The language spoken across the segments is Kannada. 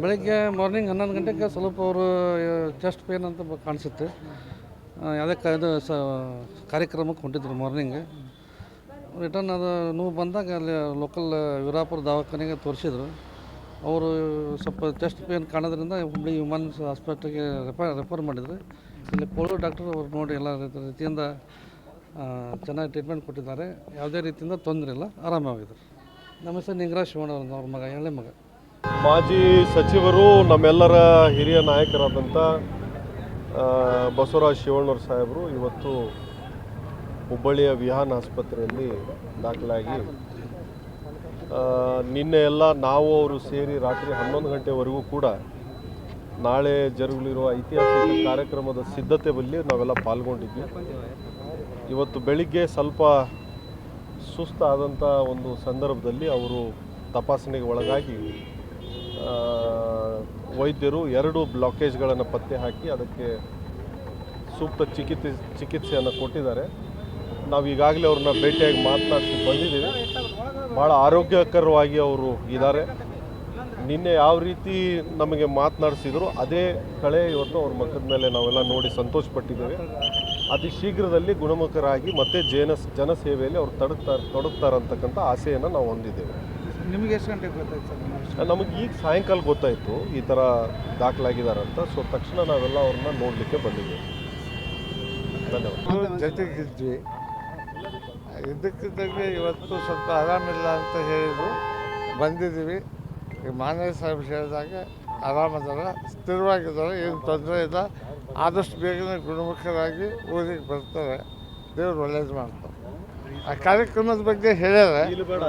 ಬೆಳಗ್ಗೆ ಮಾರ್ನಿಂಗ್ ಹನ್ನೊಂದು ಗಂಟೆಗೆ ಸ್ವಲ್ಪ ಅವರು ಚೆಸ್ಟ್ ಪೇನ್ ಅಂತ ಕಾಣಿಸುತ್ತೆ. ಯಾವುದೇ ಇದು ಸ, ಕಾರ್ಯಕ್ರಮಕ್ಕೆ ಹೊಂಟಿದ್ರು ಮಾರ್ನಿಂಗ್. ರಿಟರ್ನ್ ಅದು ನೋವು ಬಂದಾಗ ಅಲ್ಲಿ ಲೋಕಲ್ ವೀರಾಪುರ ದವಾಖಾನೆಗೆ ತೋರಿಸಿದ್ರು. ಅವರು ಸ್ವಲ್ಪ ಚೆಸ್ಟ್ ಪೇನ್ ಕಾಣೋದ್ರಿಂದ ಹುಬ್ಬಳ್ಳಿ ವಿಮಾನ್ಸ್ ಆಸ್ಪತ್ರೆಗೆ ರೆಫರ್ ರೆಫರ್ ಮಾಡಿದ್ರು. ಇಲ್ಲಿ ಕೋಳು ಡಾಕ್ಟರ್ ಅವ್ರು ನೋಡಿ ಎಲ್ಲ ರೀತಿ- ರೀತಿಯಿಂದ ಚೆನ್ನಾಗಿ ಟ್ರೀಟ್ಮೆಂಟ್ ಕೊಟ್ಟಿದ್ದಾರೆ. ಯಾವುದೇ ರೀತಿಯಿಂದ ತೊಂದರೆ ಇಲ್ಲ ಆರಾಮಾಗಿದ್ದಾರೆ ನಮ್ಮ ಹೆಸರು ನಿಂಗರಾಜ್ ಶಿವಣ್ಣ ಅವ್ರ ಮಗ ಎಳೆ ಮಗ. ಮಾಜಿ ಸಚಿವರು ನಮ್ಮೆಲ್ಲರ ಹಿರಿಯ ನಾಯಕರಾದಂಥ ಬಸವರಾಜ್ ಶಿವಣ್ಣವ್ರ ಸಾಹೇಬರು ಇವತ್ತು ಹುಬ್ಬಳ್ಳಿಯ ವಿಹಾನ್ ಆಸ್ಪತ್ರೆಯಲ್ಲಿ ದಾಖಲಾಗಿ ನಿನ್ನೆ ಎಲ್ಲ ನಾವು ಅವರು ಸೇರಿ ರಾತ್ರಿ ಹನ್ನೊಂದು ಗಂಟೆವರೆಗೂ ಕೂಡ ನಾಳೆ ಜರುಗಲಿರುವ ಐತಿಹಾಸಿಕ ಕಾರ್ಯಕ್ರಮದ ಸಿದ್ಧತೆ ಬಲ್ಲಿ ನಾವೆಲ್ಲ ಪಾಲ್ಗೊಂಡಿದ್ವಿ. ಇವತ್ತು ಬೆಳಿಗ್ಗೆ ಸ್ವಲ್ಪ ಸುಸ್ತಾದಂಥ ಒಂದು ಸಂದರ್ಭದಲ್ಲಿ ಅವರು ತಪಾಸಣೆಗೆ ಒಳಗಾಗಿ ವೈದ್ಯರು ಎರಡು ಬ್ಲಾಕೇಜ್ಗಳನ್ನು ಪತ್ತೆ ಹಾಕಿ ಅದಕ್ಕೆ ಸೂಕ್ತ ಚಿಕಿತ್ಸೆ, ಚಿಕಿತ್ಸೆಯನ್ನು ಕೊಟ್ಟಿದ್ದಾರೆ. ನಾವು ಈಗಾಗಲೇ ಅವ್ರನ್ನ ಭೇಟಿಯಾಗಿ ಮಾತನಾಡಿಸಿ ಬಂದಿದ್ದೀವಿ. ಭಾಳ ಆರೋಗ್ಯಕರವಾಗಿ ಅವರು ಇದ್ದಾರೆ. ನಿನ್ನೆ ಯಾವ ರೀತಿ ನಮಗೆ ಮಾತನಾಡಿಸಿದ್ರು, ಅದೇ ಕಳೆ ಇವತ್ತು ಅವ್ರ ಮಕ್ಕದ ಮೇಲೆ ನಾವೆಲ್ಲ ನೋಡಿ ಸಂತೋಷಪಟ್ಟಿದ್ದೇವೆ. ಅತಿ ಶೀಘ್ರದಲ್ಲಿ ಗುಣಮುಖರಾಗಿ ಮತ್ತೆ ಜನ ಜನಸೇವೆಯಲ್ಲಿ ಅವ್ರು ತಡುತ್ತಾರೆ ತೊಡಗ್ತಾರಂತಕ್ಕಂಥ ಆಸೆಯನ್ನು ನಾವು ಹೊಂದಿದ್ದೇವೆ. ನಿಮಗೆ ಎಷ್ಟು ಗಂಟೆಗೆ ಗೊತ್ತಾಯ್ತು ಸರ್? ನಮಗೆ ಈಗ ಸಾಯಂಕಾಲ ಗೊತ್ತಾಯಿತು ಈ ಥರ ಅಂತ. ಸೊ ತಕ್ಷಣ ನಾವೆಲ್ಲ ಅವ್ರನ್ನ ನೋಡಲಿಕ್ಕೆ ಬಂದಿದ್ವಿ. ಧನ್ಯವಾದ. ಜೊತೆಗಿದ್ವಿ. ಇದಕ್ಕಿದ್ದಂಗೆ ಇವತ್ತು ಸ್ವಲ್ಪ ಆರಾಮಿಲ್ಲ ಅಂತ ಹೇಳಿದ್ರು. ಬಂದಿದ್ದೀವಿ. ಈ ಮಾನವೀಯ ಸಾಹೇಬ್ ಹೇಳಿದಾಗ ಆರಾಮದಾರ ಸ್ಥಿರವಾಗಿದ್ದಾರೆ ಏನು ತೊಂದರೆ ಇಲ್ಲ. ಆದಷ್ಟು ಬೇಗನೆ ಗುಣಮುಖರಾಗಿ ಊರಿಗೆ ಬರ್ತಾರೆ. ದೇವ್ರು ಒಳ್ಳೇದು ಮಾಡ್ತಾರೆ. ಆ ಕಾರ್ಯಕ್ರಮದ ಬಗ್ಗೆ ಹೇಳ್ಯಾರ.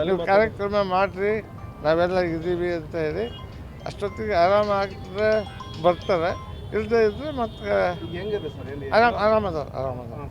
ನೀವು ಕಾರ್ಯಕ್ರಮ ಮಾಡಿರಿ ನಾವೆಲ್ಲ ಇದ್ದೀವಿ ಅಂತ ಹೇಳಿ ಅಷ್ಟೊತ್ತಿಗೆ ಆರಾಮ ಆಗ್ತದೆ ಬರ್ತಾರೆ. ಇಲ್ಲದೆ ಇದ್ದರೆ ಮತ್ತೆ ಆರಾಮ ಆರಾಮದ ಆರಾಮದಾರ